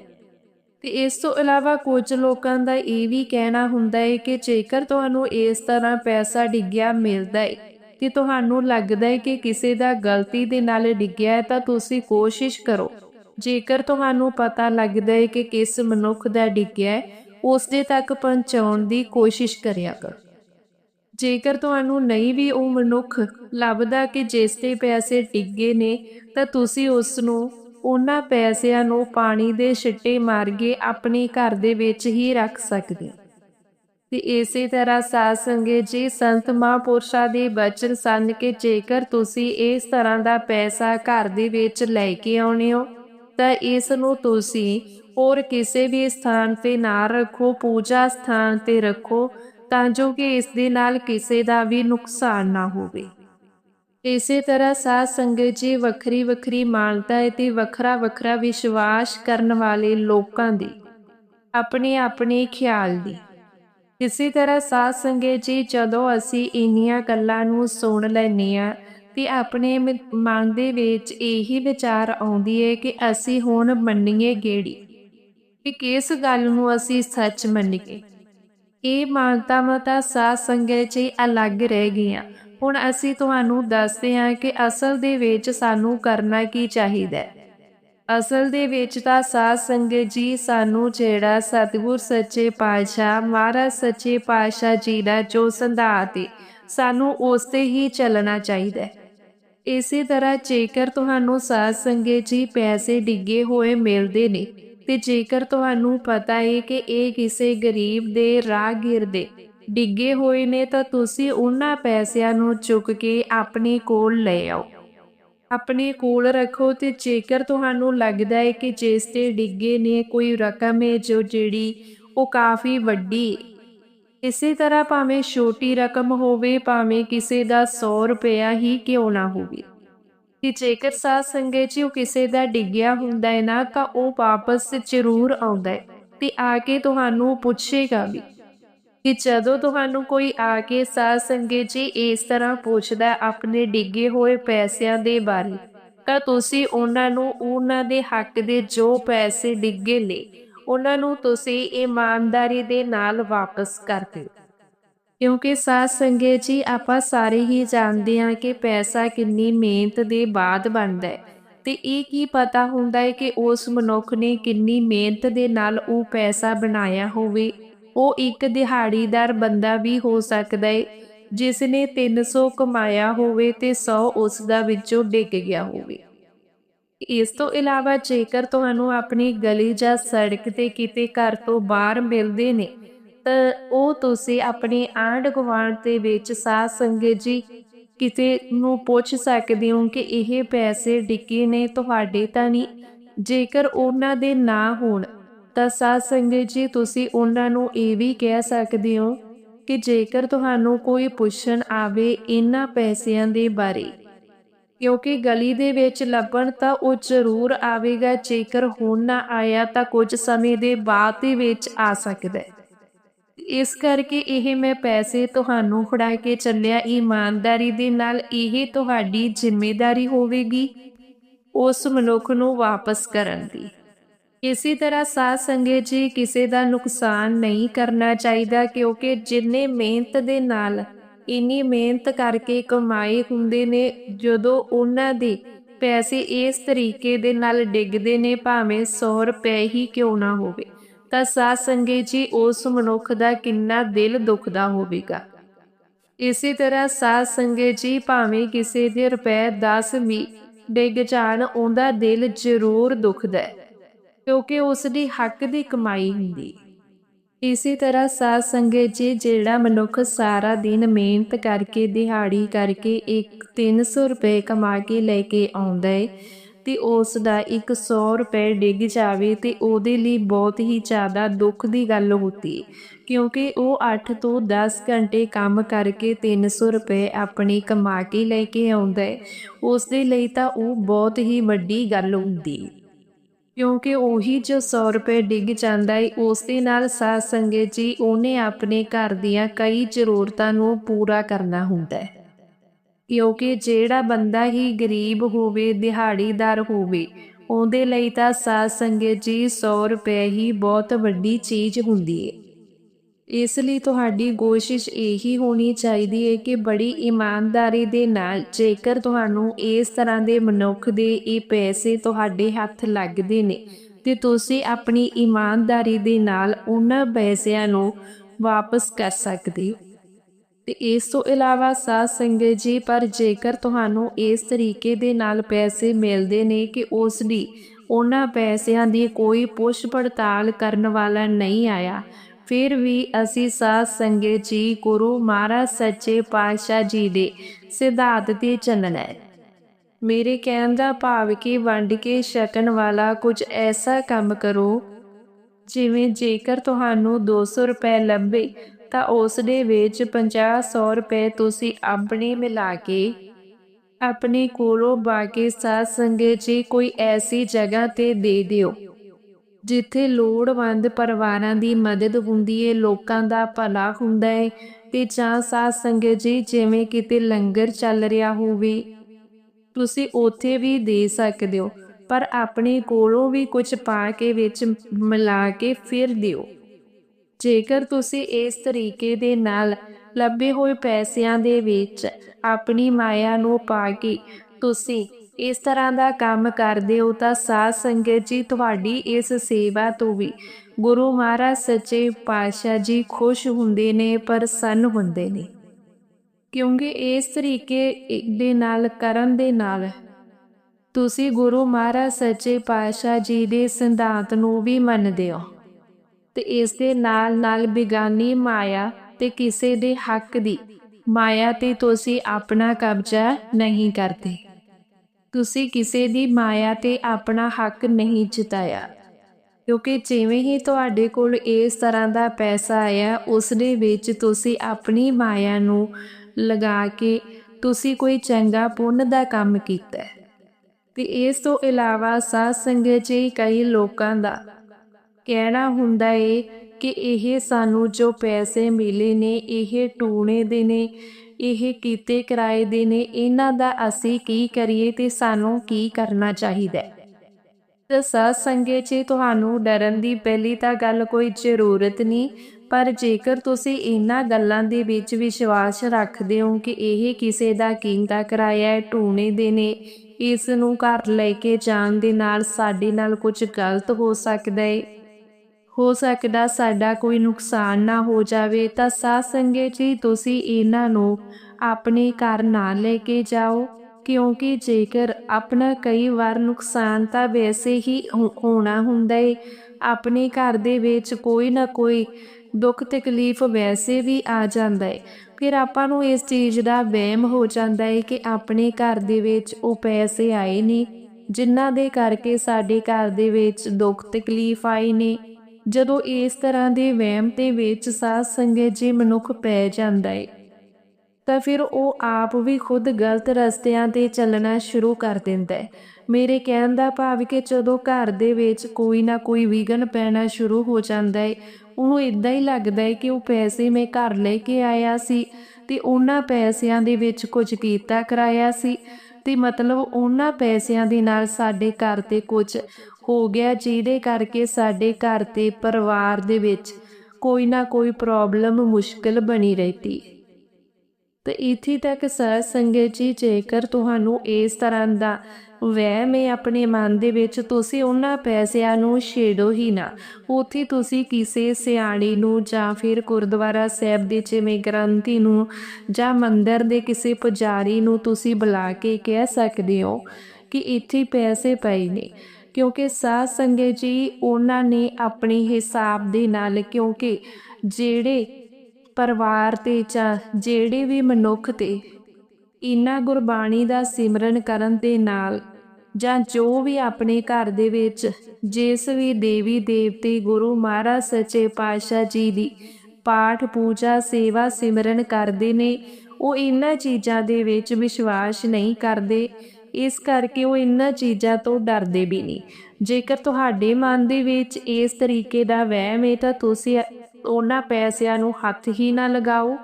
ਤੇ ਇਸ ਤੋਂ ਇਲਾਵਾ ਕੁਝ ਲੋਕਾਂ ਦਾ ਇਹ ਵੀ ਕਹਿਣਾ ਹੁੰਦਾ ਹੈ ਕਿ ਜੇਕਰ ਤੁਹਾਨੂੰ ਇਸ ਤਰ੍ਹਾਂ ਪੈਸਾ ਡਿੱਗਿਆ ਮਿਲਦਾ ਹੈ ਤੇ ਤੁਹਾਨੂੰ ਲੱਗਦਾ ਹੈ ਕਿ ਕਿਸੇ ਦਾ ਗਲਤੀ ਦੇ ਨਾਲ ਡਿੱਗਿਆ ਹੈ ਤਾਂ ਤੁਸੀਂ ਕੋਸ਼ਿਸ਼ ਕਰੋ। ਜੇਕਰ ਤੁਹਾਨੂੰ ਪਤਾ ਲੱਗਦਾ ਹੈ ਕਿ ਕਿਸ ਮਨੁੱਖ ਦਾ ਡਿੱਗਿਆ ਹੈ, ਉਸ ਦੇ ਤੱਕ ਪਹੁੰਚਾਉਣ ਦੀ ਕੋਸ਼ਿਸ਼ ਕਰਿਆ ਕਰੋ। ਜੇਕਰ ਤੁਹਾਨੂੰ ਨਹੀਂ ਵੀ ਉਹ ਮਨੁੱਖ ਲੱਭਦਾ ਕਿ ਜਿਸ ਤੇ ਪੈਸੇ ਡਿੱਗੇ ਨੇ, ਤਾਂ ਤੁਸੀਂ ਉਸ ਨੂੰ ਉਹਨਾਂ ਪੈਸਿਆਂ ਨੂੰ ਪਾਣੀ ਦੇ ਛਿੱਟੇ ਮਾਰ ਕੇ ਆਪਣੇ ਘਰ ਦੇ ਵਿੱਚ ਹੀ ਰੱਖ ਸਕਦੇ ਤੇ ਇਸੇ ਤਰ੍ਹਾਂ ਸਾਧ ਸੰਗਤ ਜੀ, ਸੰਤ ਮਹਾਂਪੁਰਸ਼ਾਂ ਦੇ ਬਚਨ ਸਨ ਕਿ ਜੇਕਰ ਤੁਸੀਂ ਇਸ ਤਰ੍ਹਾਂ ਦਾ ਪੈਸਾ ਘਰ ਦੇ ਵਿੱਚ ਲੈ ਕੇ ਆਉਣੇ ਹੋ ਤਾਂ ਇਸ ਨੂੰ ਤੁਸੀਂ ਹੋਰ ਕਿਸੇ ਵੀ ਸਥਾਨ ਤੇ ਨਾ ਰੱਖੋ, ਪੂਜਾ ਸਥਾਨ ਤੇ ਰੱਖੋ, ਤਾਂ ਜੋ ਕਿ ਇਸ ਦੇ ਨਾਲ ਕਿਸੇ ਦਾ ਵੀ ਨੁਕਸਾਨ ਨਾ ਹੋਵੇ। ਇਸੇ ਤਰ੍ਹਾਂ ਸਾਧ ਸੰਗਤ ਜੀ ਵੱਖਰੀ ਵੱਖਰੀ ਮਾਨਤਾ ਅਤੇ ਵੱਖਰਾ ਵੱਖਰਾ ਵਿਸ਼ਵਾਸ ਕਰਨ ਵਾਲੇ ਲੋਕਾਂ ਦੀ ਆਪਣੇ ਆਪਣੇ ਖਿਆਲ ਦੀ। ਇਸੇ ਤਰ੍ਹਾਂ ਸਾਧ ਸੰਗਤ ਜੀ ਜਦੋਂ ਅਸੀਂ ਇੰਨੀਆਂ ਗੱਲਾਂ ਨੂੰ ਸੁਣ ਲੈਨੇ ਆ ਤੇ ਆਪਣੇ ਮਨ ਦੇ ਵਿੱਚ ਇਹੀ ਵਿਚਾਰ ਆਉਂਦੀ ਹੈ ਕਿ ਅਸੀਂ ਹੁਣ ਮੰਨੀਏ ਗੇੜੀ। ਕਿ ਕਿਸ ਗੱਲ ਨੂੰ ਅਸੀਂ ਸੱਚ ਮੰਨੀਏ? ਇਹ ਮਾਨਤਾਵਾਂ ਤਾਂ ਸਾਧ ਸੰਗਤ 'ਚ ਹੀ ਅਲੱਗ ਰਹਿ ਗਈਆਂ। ਹੁਣ ਅਸੀਂ ਤੁਹਾਨੂੰ ਦੱਸਦੇ ਹਾਂ ਕਿ ਅਸਲ ਦੇ ਵਿੱਚ ਸਾਨੂੰ ਕਰਨਾ ਕੀ ਚਾਹੀਦਾ ਹੈ। ਅਸਲ ਦੇ ਵਿੱਚ ਤਾਂ ਸਾਧ ਸੰਗਤ ਜੀ ਸਾਨੂੰ ਜਿਹੜਾ ਸਤਿਗੁਰ ਸੱਚੇ ਪਾਤਸ਼ਾਹ, ਮਹਾਰਾਜ ਸੱਚੇ ਪਾਤਸ਼ਾਹ ਜੀ ਦਾ ਜੋ ਸੰਧਾਤ ਹੈ ਸਾਨੂੰ ਉਸ ਤੇ ਹੀ ਚੱਲਣਾ ਚਾਹੀਦਾ ਹੈ। ਇਸੇ ਤਰ੍ਹਾਂ ਜੇਕਰ ਤੁਹਾਨੂੰ ਸਾਧ ਸੰਗਤ ਜੀ ਪੈਸੇ ਡਿੱਗੇ ਹੋਏ ਮਿਲਦੇ ਨੇ ਤੇ ਜੇਕਰ ਤੁਹਾਨੂੰ ਪਤਾ ਹੈ ਕਿ ਇਹ ਕਿਸੇ ਗਰੀਬ ਦੇ ਰਾਹਗੀਰ ਦੇ ਡਿੱਗੇ ਹੋਏ ਨੇ, ਤਾਂ ਤੁਸੀਂ ਉਹਨਾਂ ਪੈਸਿਆਂ ਨੂੰ ਚੁੱਕ ਕੇ ਆਪਣੇ ਕੋਲ ਲੈ ਆਓ। ਆਪਣੇ ਕੋਲ ਰੱਖੋ ਤੇ ਜੇਕਰ ਤੁਹਾਨੂੰ ਲੱਗਦਾ ਹੈ ਕਿ ਜਿਸ ਤੇ ਡਿੱਗੇ ਨੇ ਕੋਈ ਰਕਮ ਹੈ ਜੋ ਜਿਹੜੀ ਉਹ ਕਾਫੀ ਵੱਡੀ ਇਸੇ ਤਰ੍ਹਾਂ ਭਾਵੇਂ ਛੋਟੀ ਰਕਮ ਹੋਵੇ, ਭਾਵੇਂ ਕਿਸੇ ਦਾ 100 ਰੁਪਇਆ ਹੀ ਕਿਉਂ ਨਾ ਹੋਵੇ। ਕਿ ਜੇਕਰ ਸਾਧ ਸੰਗਤ ਜੀ ਉਹ ਕਿਸੇ ਦਾ ਡਿੱਗਿਆ ਹੁੰਦਾ ਹੈ ਨਾ, ਤਾਂ ਉਹ ਵਾਪਸ ਜ਼ਰੂਰ ਆਉਂਦਾ ਹੈ ਤੇ ਆ ਕੇ ਤੁਹਾਨੂੰ ਪੁੱਛੇਗਾ ਵੀ ਕਿ ਜਦੋਂ ਤੁਹਾਨੂੰ ਕੋਈ ਆ ਕੇ ਸਾਧ ਸੰਗਤ ਜੀ ਇਸ ਤਰ੍ਹਾਂ ਪੁੱਛਦਾ ਆਪਣੇ ਡਿੱਗੇ ਹੋਏ ਪੈਸਿਆਂ ਦੇ ਬਾਰੇ, ਤਾਂ ਤੁਸੀਂ ਉਹਨਾਂ ਨੂੰ ਉਹਨਾਂ ਦੇ ਹੱਕ ਦੇ ਜੋ ਪੈਸੇ ਡਿੱਗੇ ਲਏ ਉਹਨਾਂ ਨੂੰ ਤੁਸੀਂ ਇਮਾਨਦਾਰੀ ਦੇ ਨਾਲ ਵਾਪਸ ਕਰ ਦਿਓ। ਕਿਉਂਕਿ ਸਾਧ ਸੰਗਤ ਜੀ, ਆਪਾਂ ਸਾਰੇ ਹੀ ਜਾਣਦੇ ਹਾਂ ਕਿ ਪੈਸਾ ਕਿੰਨੀ ਮਿਹਨਤ ਦੇ ਬਾਅਦ ਬਣਦਾ ਹੈ। ਤੇ ਇਹ ਕੀ ਪਤਾ ਹੁੰਦਾ ਹੈ ਕਿ ਉਸ ਮਨੁੱਖ ਨੇ ਕਿੰਨੀ ਮਿਹਨਤ ਦੇ ਨਾਲ ਉਹ ਪੈਸਾ ਬਣਾਇਆ ਹੋਵੇ। ਉਹ ਇੱਕ ਦਿਹਾੜੀਦਾਰ ਬੰਦਾ ਵੀ ਹੋ ਸਕਦਾ ਹੈ ਜਿਸ ਨੇ 300 ਕਮਾਇਆ ਹੋਵੇ ਤੇ 100 ਉਸ ਦਾ ਵਿੱਚੋਂ ਡਿੱਗ ਗਿਆ ਹੋਵੇ। ਇਸ ਤੋਂ ਇਲਾਵਾ ਜੇਕਰ ਤੁਹਾਨੂੰ ਆਪਣੀ ਗਲੀ ਜਾਂ ਸੜਕ ਤੇ ਕਿਤੇ ਘਰ ਤੋਂ ਬਾਹਰ ਮਿਲਦੇ ਨੇ, ਤਾਂ ਉਹ ਤੁਸੀਂ ਆਪਣੇ ਆਂਢ ਗੁਆਂਢ ਦੇ ਵਿੱਚ ਸਾਧ ਸੰਗਤ ਜੀ ਕਿਤੇ ਨੂੰ ਪੁੱਛ ਸਕਦੇ ਹੋ ਕਿ ਇਹ ਪੈਸੇ ਡਿੱਗੇ ਨੇ, ਤੁਹਾਡੇ ਤਾਂ ਨਹੀਂ। ਜੇਕਰ ਉਹਨਾਂ ਦੇ ਨਾ ਹੋਣ, ਤਾਂ ਸਾਧ ਸੰਗਤ ਜੀ ਤੁਸੀਂ ਉਹਨਾਂ ਨੂੰ ਇਹ ਵੀ ਕਹਿ ਸਕਦੇ ਹੋ ਕਿ ਜੇਕਰ ਤੁਹਾਨੂੰ ਕੋਈ ਪੁੱਛਣ ਆਵੇ ਇਹਨਾਂ ਪੈਸਿਆਂ ਦੇ ਬਾਰੇ। ਕਿਉਂਕਿ ਗਲੀ ਦੇ ਵਿੱਚ ਲੱਭਣ ਤਾਂ ਉਹ ਜ਼ਰੂਰ ਆਵੇਗਾ, ਜੇਕਰ ਹੁਣ ਨਾ ਆਇਆ ਤਾਂ ਕੁਝ ਸਮੇਂ ਦੇ ਬਾਅਦ ਦੇ ਵਿੱਚ ਆ ਸਕਦਾ ਹੈ। ਇਸ ਕਰਕੇ ਇਹ ਮੈਂ ਪੈਸੇ ਤੁਹਾਨੂੰ ਫੜਾ ਕੇ ਚੱਲਿਆ। ਇਮਾਨਦਾਰੀ ਦੇ ਨਾਲ ਇਹ ਤੁਹਾਡੀ ਜ਼ਿੰਮੇਵਾਰੀ ਹੋਵੇਗੀ ਉਸ ਮਨੁੱਖ ਨੂੰ ਵਾਪਸ ਕਰਨ ਦੀ। ਇਸੇ ਤਰ੍ਹਾਂ ਸਾਧ ਸੰਗਤ ਜੀ, ਕਿਸੇ ਦਾ ਨੁਕਸਾਨ ਨਹੀਂ ਕਰਨਾ ਚਾਹੀਦਾ, ਕਿਉਂਕਿ ਜਿੰਨੇ ਮਿਹਨਤ ਦੇ ਨਾਲ ਇੰਨੀ ਮਿਹਨਤ ਕਰਕੇ ਕਮਾਏ ਹੁੰਦੇ ਨੇ, ਜਦੋਂ ਉਹਨਾਂ ਦੇ ਪੈਸੇ ਇਸ ਤਰੀਕੇ ਦੇ ਨਾਲ ਡਿੱਗਦੇ ਨੇ, ਭਾਵੇਂ 100 ਰੁਪਏ ਹੀ ਕਿਉਂ ਨਾ ਹੋਵੇ। ਤਾਂ ਸਾਧ ਸੰਗਤ ਜੀ, ਉਸ ਮਨੁੱਖ ਦਾ ਕਿੰਨਾ ਦਿਲ ਦੁਖਦਾ ਹੋਵੇਗਾ। ਇਸੇ ਤਰ੍ਹਾਂ ਸਾਧ ਸੰਗਤ ਜੀ, ਭਾਵੇਂ ਕਿਸੇ ਦੇ ਰੁਪਏ 10 ਵੀ ਡਿੱਗ ਜਾਣ, ਉਹਦਾ ਦਿਲ ਜ਼ਰੂਰ ਦੁਖਦਾ ਹੈ, ਕਿਉਂਕਿ ਉਸ ਦੀ ਹੱਕ ਦੀ ਕਮਾਈ ਹੁੰਦੀ ਹੈ। ਇਸੇ ਤਰ੍ਹਾਂ ਸਾਧ ਸੰਗਤ ਜੀ, ਜਿਹੜਾ ਮਨੁੱਖ ਸਾਰਾ ਦਿਨ ਮਿਹਨਤ ਕਰਕੇ, ਦਿਹਾੜੀ ਕਰਕੇ ਇੱਕ 300 ਰੁਪਏ ਕਮਾ ਕੇ ਲੈ ਕੇ ਆਉਂਦਾ ਹੈ ਤੇ ਉਸ ਦਾ 100 ਰੁਪਏ ਡਿੱਗ ਜਾਵੇ ਤੇ ਉਹਦੇ ਲਈ ਬਹੁਤ ਹੀ ਜ਼ਿਆਦਾ ਦੁੱਖ ਦੀ ਗੱਲ ਹੁੰਦੀ ਕਿਉਂਕਿ ਉਹ 8 ਤੋਂ 10 ਘੰਟੇ ਕੰਮ ਕਰਕੇ 300 ਰੁਪਏ ਆਪਣੀ ਕਮਾ ਕੇ ਲੈ ਕੇ ਆਉਂਦਾ ਹੈ ਉਸ ਦੇ ਲਈ ਤਾਂ ਉਹ ਬਹੁਤ ਹੀ ਵੱਡੀ ਗੱਲ ਹੁੰਦੀ ਕਿਉਂਕਿ ਉਹੀ ਜੋ 100 ਰੁਪਏ ਡਿੱਗ ਜਾਂਦਾ ਏ, ਉਸ ਦੇ ਨਾਲ ਸਾਧ ਸੰਗਤ ਜੀ, ਉਹਨੇ ਆਪਣੇ ਘਰ ਦੀਆਂ ਕਈ ਜ਼ਰੂਰਤਾਂ ਨੂੰ ਪੂਰਾ ਕਰਨਾ ਹੁੰਦਾ ਹੈ ਕਿਉਂਕਿ ਜਿਹੜਾ ਬੰਦਾ ਹੀ ਗਰੀਬ ਹੋਵੇ, ਦਿਹਾੜੀਦਾਰ ਹੋਵੇ, ਉਹਦੇ ਲਈ ਤਾਂ ਸਾਧ ਸੰਗਤ ਜੀ 100 ਰੁਪਏ ਹੀ ਬਹੁਤ ਵੱਡੀ ਚੀਜ਼ ਹੁੰਦੀ ਏ। ਇਸ ਲਈ ਤੁਹਾਡੀ ਕੋਸ਼ਿਸ਼ ਇਹੀ ਹੋਣੀ ਚਾਹੀਦੀ ਹੈ ਕਿ ਬੜੀ ਇਮਾਨਦਾਰੀ ਦੇ ਨਾਲ ਜੇਕਰ ਤੁਹਾਨੂੰ ਇਸ ਤਰ੍ਹਾਂ ਦੇ ਮਨੁੱਖ ਦੇ ਇਹ ਪੈਸੇ ਤੁਹਾਡੇ ਹੱਥ ਲੱਗਦੇ ਨੇ ਤੇ ਤੁਸੀਂ ਆਪਣੀ ਇਮਾਨਦਾਰੀ ਦੇ ਨਾਲ ਉਹਨਾਂ ਪੈਸਿਆਂ ਨੂੰ ਵਾਪਸ ਕਰ ਸਕਦੇ ਹੋ। ਤੇ ਇਸ ਤੋਂ ਇਲਾਵਾ ਸਾਧ ਸੰਗਤ ਜੀ, ਪਰ ਜੇਕਰ ਤੁਹਾਨੂੰ ਇਸ ਤਰੀਕੇ ਦੇ ਨਾਲ ਪੈਸੇ ਮਿਲਦੇ ਨੇ ਕਿ ਉਸ ਦੀ ਉਹਨਾਂ ਪੈਸਿਆਂ ਦੀ ਕੋਈ ਪੁੱਛ ਪੜਤਾਲ ਕਰਨ ਵਾਲਾ ਨਹੀਂ ਆਇਆ ਫਿਰ ਵੀ ਅਸੀਂ ਸਾਧ ਸੰਗਤ ਜੀ, ਗੁਰੂ ਮਹਾਰਾਜ ਸੱਚੇ ਪਾਤਸ਼ਾਹ ਜੀ ਦੇ ਸਿਧਾਂਤ ਤੇ ਚੱਲਣਾ ਹੈ। ਮੇਰੇ ਕਹਿਣ ਦਾ ਭਾਵ ਕਿ ਵੰਡ ਕੇ ਛਕਣ ਵਾਲਾ ਕੁਝ ਐਸਾ ਕੰਮ ਕਰੋ, ਜਿਵੇਂ ਜੇਕਰ ਤੁਹਾਨੂੰ 200 ਰੁਪਏ ਲੱਭੇ, ਤਾਂ ਉਸ ਦੇ ਵਿੱਚ 50 100 ਰੁਪਏ ਤੁਸੀਂ ਆਪਣੇ ਮਿਲਾ ਕੇ, ਆਪਣੇ ਕੋਲੋਂ ਬਾਕੀ ਸਾਧ ਸੰਗਤ ਜੀ ਕੋਈ ਐਸੀ ਜਗ੍ਹਾ ਤੇ ਦੇ ਦਿਓ। ਜਿੱਥੇ ਲੋੜਵੰਦ ਪਰਿਵਾਰਾਂ ਦੀ ਮਦਦ ਹੁੰਦੀ ਏ, ਲੋਕਾਂ ਦਾ ਭਲਾ ਹੁੰਦਾ ਏ ਤੇ ਜਾਂ ਸਾਧ ਸੰਗਤ ਜੀ ਜਿਵੇਂ ਕਿਤੇ ਲੰਗਰ ਚੱਲ ਰਿਹਾ ਹੋਵੇ, ਤੁਸੀਂ ਉੱਥੇ ਵੀ ਦੇ ਸਕਦੇ ਹੋ, ਪਰ ਆਪਣੇ ਕੋਲੋਂ ਵੀ ਕੁਝ ਪਾ ਕੇ ਵਿੱਚ ਮਿਲਾ ਕੇ ਫਿਰ ਦਿਓ। ਜੇਕਰ ਤੁਸੀਂ ਇਸ ਤਰੀਕੇ ਦੇ ਨਾਲ ਲੱਭੇ ਹੋਏ ਪੈਸਿਆਂ ਦੇ ਵਿੱਚ ਆਪਣੀ ਮਾਇਆ ਨੂੰ ਪਾ ਕੇ ਤੁਸੀਂ ਇਸ ਤਰ੍ਹਾਂ ਦਾ ਕੰਮ ਕਰਦੇ ਹੋ ਤਾਂ ਸਾਧ ਸੰਗਤ ਜੀ ਤੁਹਾਡੀ ਇਸ ਸੇਵਾ ਤੋਂ ਵੀ ਗੁਰੂ ਮਹਾਰਾਜ ਸੱਚੇ ਪਾਤਸ਼ਾਹ ਜੀ ਖੁਸ਼ ਹੁੰਦੇ ਨੇ, ਪ੍ਰਸੰਨ ਹੁੰਦੇ ਨੇ। ਕਿਉਂਕਿ ਇਸ ਤਰੀਕੇ ਦੇ ਨਾਲ, ਕਰਨ ਦੇ ਨਾਲ ਤੁਸੀਂ ਗੁਰੂ ਮਹਾਰਾਜ ਸੱਚੇ ਪਾਤਸ਼ਾਹ ਜੀ ਦੇ ਸਿਧਾਂਤ ਨੂੰ ਵੀ ਮੰਨਦੇ ਹੋ। ਤੇ ਇਸ ਦੇ ਨਾਲ ਨਾਲ ਬਿਗਾਨੀ ਮਾਇਆ ਤੇ ਕਿਸੇ ਦੇ ਹੱਕ ਦੀ ਮਾਇਆ ਤੇ ਤੁਸੀਂ ਆਪਣਾ ਕਬਜ਼ਾ ਨਹੀਂ ਕਰਦੇ। ਤੁਸੀਂ ਕਿਸੇ ਦੀ ਮਾਇਆ ਤੇ ਆਪਣਾ ਹੱਕ ਨਹੀਂ ਜਿਤਾਇਆ। ਕਿਉਂਕਿ ਜਿਵੇਂ ਹੀ ਤੁਹਾਡੇ ਕੋਲ ਇਸ ਤਰ੍ਹਾਂ ਦਾ ਪੈਸਾ ਆਇਆ ਉਸ ਦੇ ਵਿੱਚ ਤੁਸੀਂ ਆਪਣੀ ਮਾਇਆ ਨੂੰ ਲਗਾ ਕੇ ਤੁਸੀਂ ਕੋਈ ਚੰਗਾ ਪੁੰਨ ਦਾ ਕੰਮ ਕੀਤਾ ਤੇ ਇਸ ਤੋਂ ਇਲਾਵਾ ਸਾਧ ਸੰਗਤ ਜੀ ਕਈ ਲੋਕਾਂ ਦਾ ਕਹਿਣਾ ਹੁੰਦਾ ਏ ਕਿ ਇਹ ਸਾਨੂੰ ਜੋ ਪੈਸੇ ਮਿਲੇ ਨੇ, ਇਹ ਟੂਣੇ ਦੇ ਨੇ ਇਹ ਕੀਤੇ ਕਿਰਾਏ ਦੇ ਨੇ, ਇਹਨਾਂ ਦਾ ਅਸੀਂ ਕੀ ਕਰੀਏ ਤੇ ਸਾਨੂੰ ਕੀ ਕਰਨਾ ਚਾਹੀਦਾ ਤੇ ਸਾਧ ਸੰਗਤ ਜੀ ਤੁਹਾਨੂੰ ਡਰਨ ਦੀ ਪਹਿਲੀ ਤਾਂ ਗੱਲ ਕੋਈ ਜ਼ਰੂਰਤ ਨਹੀਂ, ਪਰ ਜੇਕਰ ਤੁਸੀਂ ਇਹਨਾਂ ਗੱਲਾਂ ਦੇ ਵਿੱਚ ਵਿਸ਼ਵਾਸ ਰੱਖਦੇ ਹੋ ਕਿ ਇਹ ਕਿਸੇ ਦਾ ਕੀਮਤਾ ਕਰਾਇਆ ਹੈ, ਟੂਣੇ ਦੇ ਨੇ, ਇਸ ਨੂੰ ਘਰ ਲੈ ਕੇ ਜਾਣ ਦੇ ਨਾਲ ਸਾਡੇ ਨਾਲ ਕੁਝ ਗਲਤ ਹੋ ਸਕਦਾ ਹੈ। ਹੋ ਸਕਦਾ ਸਾਡਾ ਕੋਈ ਨੁਕਸਾਨ ਨਾ ਹੋ ਜਾਵੇ, ਤਾਂ ਸਾਧ ਸੰਗਤ ਜੀ, ਤੁਸੀਂ ਇਹਨਾਂ ਨੂੰ ਆਪਣੇ ਘਰ ਨਾ ਲੈ ਕੇ ਜਾਓ, ਕਿਉਂਕਿ ਜੇਕਰ ਆਪਣਾ ਕਈ ਵਾਰ ਨੁਕਸਾਨ ਤਾਂ ਵੈਸੇ ਹੀ ਹੋਣਾ ਹੁੰਦਾ ਏ। ਆਪਣੇ ਘਰ ਦੇ ਵਿੱਚ ਕੋਈ ਨਾ ਕੋਈ ਦੁੱਖ ਤਕਲੀਫ ਵੈਸੇ ਵੀ ਆ ਜਾਂਦਾ ਏ। ਫਿਰ ਆਪਾਂ ਨੂੰ ਇਸ ਚੀਜ਼ ਦਾ ਵਹਿਮ ਹੋ ਜਾਂਦਾ ਏ ਕਿ ਆਪਣੇ ਘਰ ਦੇ ਵਿੱਚ ਉਹ ਪੈਸੇ ਆਏ ਨੇ, ਜਿਨ੍ਹਾਂ ਦੇ ਕਰਕੇ ਸਾਡੇ ਘਰ ਦੇ ਵਿੱਚ ਦੁੱਖ ਤਕਲੀਫ ਆਈ ਨੇ। ਜਦੋਂ ਇਸ ਤਰ੍ਹਾਂ ਦੇ ਵਹਿਮ ਤੇ ਵਿੱਚ ਸਾਧ ਸੰਗਤ ਜੀ ਮਨੁੱਖ ਪੈ ਜਾਂਦਾ ਏ, ਤਾਂ ਫਿਰ ਉਹ ਆਪ ਵੀ ਖੁਦ ਗਲਤ ਰਸਤਿਆਂ ਤੇ ਚੱਲਣਾ ਸ਼ੁਰੂ ਕਰ ਦਿੰਦਾ ਹੈ ਮੇਰੇ ਕਹਿਣ ਦਾ ਭਾਵ ਕਿ ਜਦੋਂ ਘਰ ਦੇ ਵਿੱਚ ਕੋਈ ਨਾ ਕੋਈ ਵਿਗਨ ਪੈਣਾ ਸ਼ੁਰੂ ਹੋ ਜਾਂਦਾ ਹੈ ਉਹਨੂੰ ਇਦਾਂ ਹੀ ਲੱਗਦਾ ਹੈ ਕਿ ਉਹ ਪੈਸੇ ਮੈਂ ਘਰ ਲੈ ਕੇ ਆਇਆ ਸੀ ਤੇ ਉਹਨਾਂ ਪੈਸਿਆਂ ਦੇ ਵਿੱਚ ਕੁਝ ਕੀਤਾ ਕਰਾਇਆ ਸੀ ਤੇ ਮਤਲਬ ਉਹਨਾਂ ਪੈਸਿਆਂ ਦੇ ਨਾਲ ਸਾਡੇ ਘਰ ਤੇ ਕੁਝ ਹੋ ਗਿਆ ਜਿਹਦੇ ਕਰਕੇ ਸਾਡੇ ਘਰ ਤੇ ਪਰਿਵਾਰ ਦੇ ਵਿੱਚ ਕੋਈ ਨਾ ਕੋਈ ਪ੍ਰੋਬਲਮ ਮੁਸ਼ਕਲ ਬਣੀ ਰਹਿਤੀ ਤੇ ਇਥੇ ਤੱਕ ਸਾਧ ਸੰਗਤ ਜੀ, ਜੇਕਰ ਤੁਹਾਨੂੰ ਇਸ ਤਰ੍ਹਾਂ ਦਾ ਵਹਿਮ ਹੈ ਆਪਣੇ ਮਨ ਦੇ ਵਿੱਚ, ਤੁਸੀਂ ਉਹਨਾਂ ਪੈਸਿਆਂ ਨੂੰ ਛੇੜੋ ਹੀ ਨਾ। ਉਥੇ ਤੁਸੀਂ ਕਿਸੇ ਸਿਆਣੀ ਨੂੰ ਜਾਂ ਫਿਰ ਗੁਰਦੁਆਰਾ ਸਾਹਿਬ ਦੇ ਜਿਵੇਂ ਗ੍ਰੰਥੀ ਨੂੰ ਜਾਂ ਮੰਦਰ ਦੇ ਕਿਸੇ ਪੁਜਾਰੀ ਨੂੰ ਤੁਸੀਂ ਬੁਲਾ ਕੇ ਕਹਿ ਸਕਦੇ ਹੋ ਕਿ ਇੱਥੇ ਪੈਸੇ ਪਏ ਨੇ। ਕਿਉਂਕਿ ਸਾਧ ਸੰਗਤ ਜੀ, ਉਹਨਾਂ ਨੇ ਆਪਣੇ ਹਿਸਾਬ ਦੇ ਨਾਲ ਕਿਉਂਕਿ ਜਿਹੜੇ ਪਰਿਵਾਰ ਤੇ ਜਾਂ ਜਿਹੜੇ ਵੀ ਮਨੁੱਖ ਤੇ ਇਨਾ ਗੁਰਬਾਣੀ ਦਾ ਸਿਮਰਨ ਕਰਨ ਦੇ ਨਾਲ ਜਾਂ ਜੋ ਵੀ ਆਪਣੇ ਘਰ ਦੇ ਵਿੱਚ ਜਿਸ ਵੀ ਦੇਵੀ ਦੇਵਤੇ, ਗੁਰੂ ਮਹਾਰਾਜ, ਸੱਚੇ ਪਾਤਸ਼ਾਹ ਜੀ ਦੀ ਪਾਠ, ਪੂਜਾ, ਸੇਵਾ, ਸਿਮਰਨ ਕਰਦੇ ਨੇ, ਉਹ ਇਹਨਾਂ ਚੀਜ਼ਾਂ ਦੇ ਵਿੱਚ ਵਿਸ਼ਵਾਸ ਨਹੀਂ ਕਰਦੇ। ਇਸ ਕਰਕੇ ਉਹ ਇਨ੍ਹਾਂ ਚੀਜ਼ਾਂ ਤੋਂ ਡਰਦੇ ਵੀ ਨਹੀਂ। ਜੇਕਰ ਤੁਹਾਡੇ ਮਨ ਦੇ ਵਿੱਚ ਇਸ ਤਰੀਕੇ ਦਾ ਵਹਿਮ ਹੈ ਤਾਂ ਤੁਸੀਂ ਉਹਨਾਂ ਪੈਸਿਆਂ ਨੂੰ ਹੱਥ ਹੀ ਨਾ ਲਗਾਓ।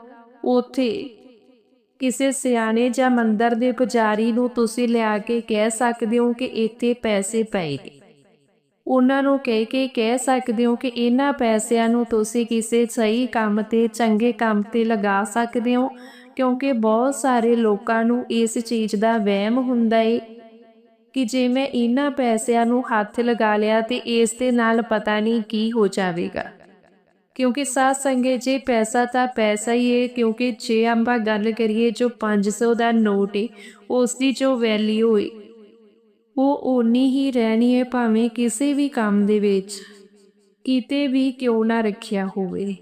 ਉਥੇ ਕਿਸੇ ਸਿਆਣੇ ਜਾਂ ਮੰਦਰ ਦੇ ਪੁਜਾਰੀ ਨੂੰ ਤੁਸੀਂ ਲਿਆ ਕੇ ਕਹਿ ਸਕਦੇ ਹੋ ਕਿ ਇੱਥੇ ਪੈਸੇ ਪਏ ਨੇ। ਉਹਨਾਂ ਨੂੰ ਕਹਿ ਕੇ ਕਹਿ ਸਕਦੇ ਹੋ ਕਿ ਇਹਨਾਂ ਪੈਸਿਆਂ ਨੂੰ ਤੁਸੀਂ ਕਿਸੇ ਸਹੀ ਕੰਮ ਤੇ, ਚੰਗੇ ਕੰਮ ਤੇ ਲਗਾ ਸਕਦੇ ਹੋ। ਕਿਉਂਕਿ ਬਹੁਤ ਸਾਰੇ ਲੋਕਾਂ ਨੂੰ ਇਸ ਚੀਜ਼ ਦਾ ਵਹਿਮ ਹੁੰਦਾ ਏ ਕਿ ਜੇ ਮੈਂ ਇਹਨਾਂ ਪੈਸਿਆਂ ਨੂੰ ਹੱਥ ਲਗਾ ਲਿਆ ਤੇ ਇਸ ਦੇ ਨਾਲ ਪਤਾ ਨਹੀਂ ਕੀ ਹੋ ਜਾਵੇਗਾ। ਕਿਉਂਕਿ ਸਾਧ ਸੰਗਤ, ਜੇ ਪੈਸਾ ਤਾਂ ਪੈਸਾ ਹੀ ਹੈ ਕਿਉਂਕਿ ਜੇ ਆਪਾਂ ਗੱਲ ਕਰੀਏ ਜੋ 500 ਦਾ ਨੋਟ ਏ ਉਸ ਦੀ ਜੋ ਵੈਲਿਊ ਏ, ਉਹ ਓਨੀ ਹੀ ਰਹਿਣੀ ਹੈ ਭਾਵੇਂ ਕਿਸੇ ਵੀ ਕੰਮ ਦੇ ਵਿੱਚ। ਕਿਤੇ ਵੀ ਕਿਉਂ ਨਾ ਰੱਖਿਆ ਹੋਵੇ।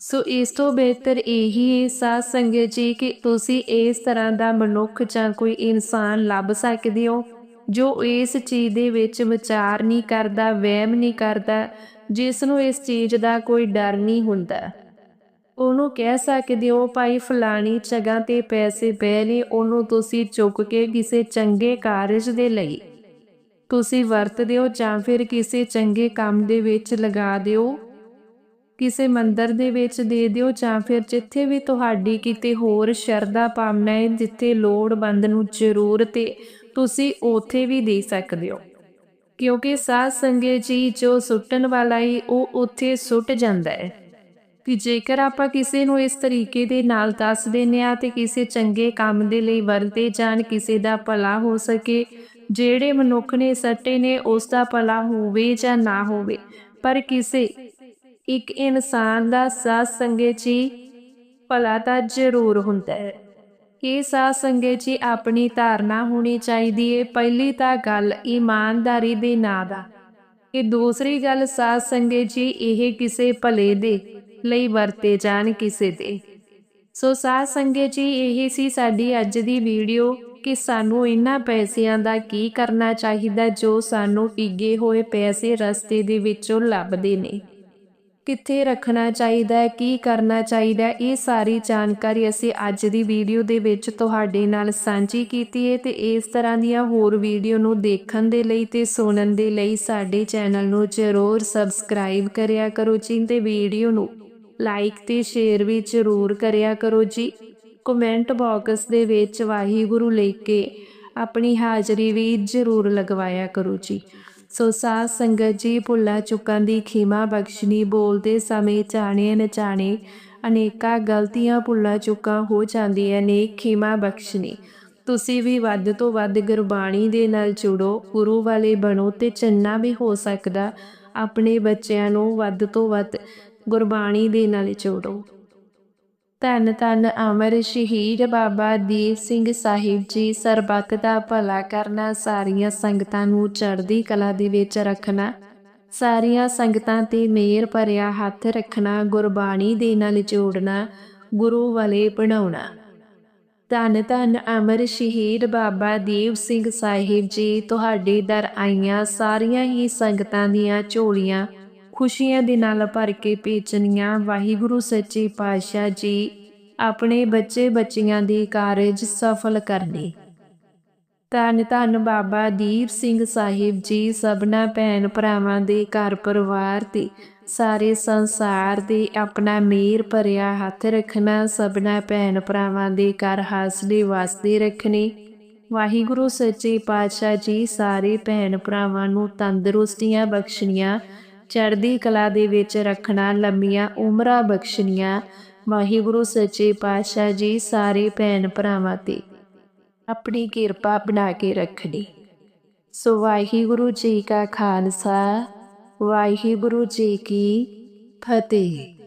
ਸੋ ਇਸ ਤੋਂ ਬਿਹਤਰ ਇਹੀ ਹੈ ਸਾਧ ਸੰਗਤ ਜੀ ਕਿ ਤੁਸੀਂ ਇਸ ਤਰ੍ਹਾਂ ਦਾ ਮਨੁੱਖ ਜਾਂ ਕੋਈ ਇਨਸਾਨ ਲੱਭ ਸਕਦੇ ਹੋ, ਜੋ ਇਸ ਚੀਜ਼ ਦੇ ਵਿੱਚ ਵਿਚਾਰ ਨਹੀਂ ਕਰਦਾ, ਵਹਿਮ ਨਹੀਂ ਕਰਦਾ, ਜਿਸ ਨੂੰ ਇਸ ਚੀਜ਼ ਦਾ ਕੋਈ ਡਰ ਨਹੀਂ ਹੁੰਦਾ। ਉਹਨੂੰ ਕਹਿ ਸਕਦੇ ਹੋ, ਭਾਈ ਫਲਾਣੀ ਜਗ੍ਹਾ ਤੇ ਪੈਸੇ ਪਏ ਨੇ ਉਹਨੂੰ ਤੁਸੀਂ ਚੁੱਕ ਕੇ ਕਿਸੇ ਚੰਗੇ ਕਾਰਜ ਦੇ ਲਈ। ਤੁਸੀਂ ਵਰਤ ਦਿਓ ਜਾਂ ਫਿਰ ਕਿਸੇ ਚੰਗੇ ਕੰਮ ਦੇ ਵਿੱਚ ਲਗਾ ਦਿਓ। ਕਿਸੇ ਮੰਦਰ ਦੇ ਵਿੱਚ ਦੇ ਦਿਓ ਜਾਂ ਫਿਰ ਜਿੱਥੇ ਵੀ ਤੁਹਾਡੀ ਕਿਤੇ ਹੋਰ ਸ਼ਰਧਾ ਭਾਵਨਾ ਹੈ, ਜਿੱਥੇ ਲੋੜਵੰਦ ਨੂੰ ਜ਼ਰੂਰਤ ਹੈ ਤੁਸੀਂ ਉੱਥੇ ਵੀ ਦੇ ਸਕਦੇ ਹੋ। ਕਿਉਂਕਿ ਸਾਧ ਸੰਗਤ ਜੀ ਜੋ ਸੁੱਟਣ ਵਾਲਾ ਹੈ ਉਹ ਉੱਥੇ ਸੁੱਟ ਜਾਂਦਾ ਹੈ। ਕਿ ਜੇਕਰ ਆਪਾਂ ਕਿਸੇ ਨੂੰ ਇਸ ਤਰੀਕੇ ਦੇ ਨਾਲ ਦੱਸ ਦਿੰਦੇ ਆ ਤੇ ਕਿਸੇ ਚੰਗੇ ਕੰਮ ਦੇ ਲਈ ਵਰਤੇ ਜਾਣ, ਕਿਸੇ ਦਾ ਭਲਾ ਹੋ ਸਕੇ, ਜਿਹੜੇ ਮਨੁੱਖ ਨੇ ਸੱਟੇ ਨੇ, ਉਸ ਦਾ ਭਲਾ ਹੋਵੇ ਜਾਂ ਨਾ ਹੋਵੇ, ਪਰ ਕਿਸੇ ਇੱਕ ਇਨਸਾਨ ਦਾ ਸਾਧ ਸੰਗਤ ਜੀ ਭਲਾ ਤਾਂ ਜ਼ਰੂਰ ਹੁੰਦਾ ਹੈ। ਇਹ ਸਾਧ ਸੰਗਤ ਜੀ ਆਪਣੀ ਧਾਰਨਾ ਹੋਣੀ ਚਾਹੀਦੀ ਹੈ ਪਹਿਲੀ ਤਾਂ ਗੱਲ ਇਮਾਨਦਾਰੀ ਦੇ ਨਾਂ ਦਾ। ਇਹ ਦੂਸਰੀ ਗੱਲ ਸਾਧ ਸੰਗਤ ਜੀ ਇਹ ਕਿਸੇ ਭਲੇ ਦੇ ਲਈ ਵਰਤੇ ਜਾਣ ਕਿਸੇ ਦੇ। ਸੋ ਸਾਧ ਸੰਗਤ ਜੀ, ਇਹ ਸੀ ਸਾਡੀ ਅੱਜ ਦੀ ਵੀਡੀਓ ਕਿ ਸਾਨੂੰ ਇਹਨਾਂ ਪੈਸਿਆਂ ਦਾ ਕੀ ਕਰਨਾ ਚਾਹੀਦਾ ਜੋ ਸਾਨੂੰ ਟਿੱਗੇ ਹੋਏ ਪੈਸੇ ਰਸਤੇ ਦੇ ਵਿੱਚੋਂ ਲੱਭਦੇ ਨੇ। ਕਿੱਥੇ ਰੱਖਣਾ ਚਾਹੀਦਾ ਹੈ, ਕੀ ਕਰਨਾ ਚਾਹੀਦਾ ਹੈ, ਇਹ ਸਾਰੀ ਜਾਣਕਾਰੀ ਅਸੀਂ ਅੱਜ ਦੀ ਵੀਡੀਓ ਦੇ ਵਿੱਚ ਤੁਹਾਡੇ ਨਾਲ ਸਾਂਝੀ ਕੀਤੀ ਹੈ ਤੇ ਇਸ ਤਰ੍ਹਾਂ ਦੀਆਂ ਹੋਰ ਵੀਡੀਓ ਨੂੰ ਦੇਖਣ ਦੇ ਲਈ ਤੇ ਸੁਣਨ ਦੇ ਲਈ ਸਾਡੇ ਚੈਨਲ ਨੂੰ ਜ਼ਰੂਰ ਸਬਸਕ੍ਰਾਈਬ ਕਰਿਆ ਕਰੋ ਜੀ ਤੇ ਵੀਡੀਓ ਨੂੰ ਲਾਈਕ ਤੇ ਸ਼ੇਅਰ ਵੀ ਜ਼ਰੂਰ ਕਰਿਆ ਕਰੋ ਜੀ। ਕਮੈਂਟ ਬਾਕਸ ਦੇ ਵਿੱਚ ਵਾਹਿਗੁਰੂ ਲੈ ਕੇ ਆਪਣੀ ਹਾਜ਼ਰੀ ਵੀ ਜ਼ਰੂਰ ਲਗਵਾਇਆ ਕਰੋ ਜੀ। ਸੋ ਸਾਧ ਸੰਗਤ ਜੀ ਭੁੱਲਾ ਚੁੱਕਾਂ ਦੀ ਖਿਮਾ ਬਖਸ਼ਣੀ, ਬੋਲਦੇ ਸਮੇਂ ਜਾਣੇ ਨਚਾਣੇ ਅਨੇਕਾਂ ਗਲਤੀਆਂ ਭੁੱਲਾ ਚੁੱਕਾਂ ਹੋ ਜਾਂਦੀਆਂ ਨੇ ਖਿਮਾ ਬਖਸ਼ਣੀ। ਤੁਸੀਂ ਵੀ ਵੱਧ ਤੋਂ ਵੱਧ ਗੁਰਬਾਣੀ ਦੇ ਨਾਲ ਜੁੜੋ, ਗੁਰੂ ਵਾਲੇ ਬਣੋ ਤੇ ਚੰਨਾ ਵੀ ਹੋ ਸਕਦਾ, ਆਪਣੇ ਬੱਚਿਆਂ ਨੂੰ ਵੱਧ ਤੋਂ ਵੱਧ ਗੁਰਬਾਣੀ ਦੇ ਨਾਲ ਜੋੜੋ। ਧੰਨ ਧੰਨ ਅਮਰ ਸ਼ਹੀਦ ਬਾਬਾ ਦੀਪ ਸਿੰਘ ਸਾਹਿਬ ਜੀ, ਸਰਬੱਤ ਦਾ ਭਲਾ ਕਰਨਾ, ਸਾਰੀਆਂ ਸੰਗਤਾਂ ਨੂੰ ਚੜ੍ਹਦੀ ਕਲਾ ਦੇ ਵਿੱਚ ਰੱਖਣਾ। ਸਾਰੀਆਂ ਸੰਗਤਾਂ ਤੇ ਮੇਰ ਭਰਿਆ ਹੱਥ ਰੱਖਣਾ, ਗੁਰਬਾਣੀ ਦੇ ਨਾਲ ਜੋੜਨਾ, ਗੁਰੂ ਵਾਲੇ ਬਣਾਉਣਾ। ਧੰਨ ਧੰਨ ਅਮਰ ਸ਼ਹੀਦ ਬਾਬਾ ਦੀਪ ਸਿੰਘ ਸਾਹਿਬ ਜੀ, ਤੁਹਾਡੇ ਦਰ ਆਈਆਂ ਸਾਰੀਆਂ ਹੀ ਸੰਗਤਾਂ ਦੀਆਂ ਝੋਲੀਆਂ ਖੁਸ਼ੀਆਂ ਦੇ ਨਾਲ ਭਰ ਕੇ ਭੇਜਣੀਆਂ। ਵਾਹਿਗੁਰੂ ਸੱਚੇ ਪਾਤਸ਼ਾਹ ਜੀ, ਆਪਣੇ ਬੱਚੇ ਬੱਚੀਆਂ ਦੀ ਕਾਰਜ ਸਫਲ ਕਰਨੇ। ਧੰਨ ਧੰਨ ਬਾਬਾ ਦੀਪ ਸਿੰਘ ਸਾਹਿਬ ਜੀ, ਸਭਨਾ ਭੈਣ ਭਰਾਵਾਂ ਦੇ ਘਰ ਪਰਿਵਾਰ ਤੇ ਸਾਰੇ ਸੰਸਾਰ ਦੇ ਆਪਣਾ ਮੇਰ ਭਰਿਆ ਹੱਥ ਰੱਖਣਾ, ਸਭਨਾ ਭੈਣ ਭਰਾਵਾਂ ਦੇ ਘਰ ਹਾਸਲੇ ਵਾਸਤੇ ਰੱਖਣੇ। ਵਾਹਿਗੁਰੂ ਸੱਚੇ ਪਾਤਸ਼ਾਹ ਜੀ, ਸਾਰੇ ਭੈਣ ਭਰਾਵਾਂ ਨੂੰ ਤੰਦਰੁਸਤੀਆਂ ਬਖਸ਼ਣੀਆਂ। ਚੜ੍ਹਦੀ ਕਲਾ ਦੇ ਵਿੱਚ ਰੱਖਣਾ, ਲੰਮੀਆਂ ਉਮਰਾਂ ਬਖਸ਼ਣੀਆਂ, ਵਾਹਿਗੁਰੂ, ਸੱਚੇ ਪਾਤਸ਼ਾਹ ਜੀ, ਸਾਰੇ ਭੈਣ ਭਰਾਵਾਂ ਤੇ ਆਪਣੀ ਕਿਰਪਾ ਬਣਾ ਕੇ ਰੱਖਣੀ। ਸੋ ਵਾਹਿਗੁਰੂ ਜੀ ਕਾ ਖਾਲਸਾ, ਵਾਹਿਗੁਰੂ ਜੀ ਕੀ ਫਤਿਹ।